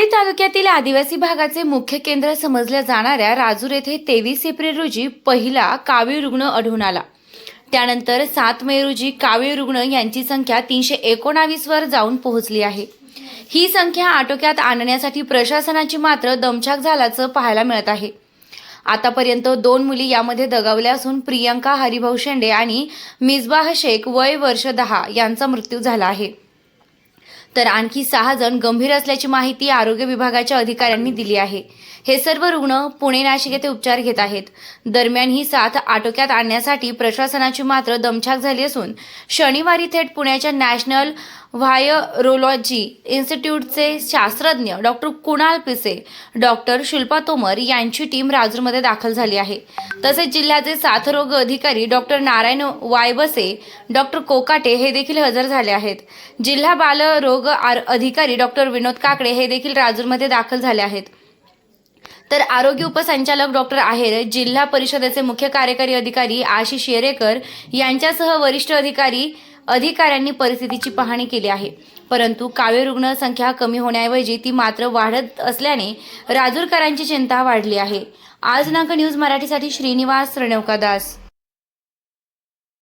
पुणे तालुक्यातील आदिवासी भागाचे मुख्य केंद्र समजल्या जाणाऱ्या राजूर येथे तेवीस एप्रिल रोजी पहिला कावीळ रुग्ण आढळून आला. त्यानंतर सात मे रोजी कावीळ रुग्ण यांची संख्या तीनशे एकोणावीसवर जाऊन पोहोचली आहे. ही संख्या आटोक्यात आणण्यासाठी प्रशासनाची मात्र दमछाक झाल्याचं पाहायला मिळत आहे. आतापर्यंत दोन मुली यामध्ये दगावल्या असून प्रियंका हरिभाऊ शेंडे आणि मिसबाह शेख वय वर्ष दहा यांचा मृत्यू झाला आहे. तर आणखी सहा जण गंभीर असल्याची माहिती आरोग्य विभागाच्या अधिकाऱ्यांनी दिली आहे. हे सर्व रुग्ण पुणे नाशिक येथे उपचार घेत आहेत. दरम्यान ही साथ आटोक्यात आणण्यासाठी प्रशासनाची मात्र दमछाक झाली असून शनिवारी थेट पुण्याच्या नॅशनल व्हायरोलॉजी इन्स्टिट्यूटचे शास्त्रज्ञ डॉक्टर कुणाल पिसे डॉक्टर शिल्पा तोमर यांची टीम राजूरमध्ये दाखल झाली आहे. तसेच जिल्ह्याचे साथरोग अधिकारी डॉक्टर नारायण वायबसे डॉक्टर कोकाटे हे देखील हजर झाले आहेत. जिल्हा बालरोग आर- अधिकारी डॉक्टर विनोद काकडे हे देखील राजूरमध्ये दाखल झाले आहेत. तर आरोग्य उपसंचालक डॉक्टर आहेर जिल्हा परिषदेचे मुख्य कार्यकारी अधिकारी आशिष येरेकर यांच्यासह वरिष्ठ अधिकारी अधिकाऱ्यांनी परिस्थितीची पाहणी केली आहे. परंतु कावे रुग्ण संख्या कमी होण्याऐवजी ती मात्र वाढत असल्याने राजूरकरांची चिंता वाढली आहे. आज नाक न्यूज मराठीसाठी श्रीनिवास रणवका दास.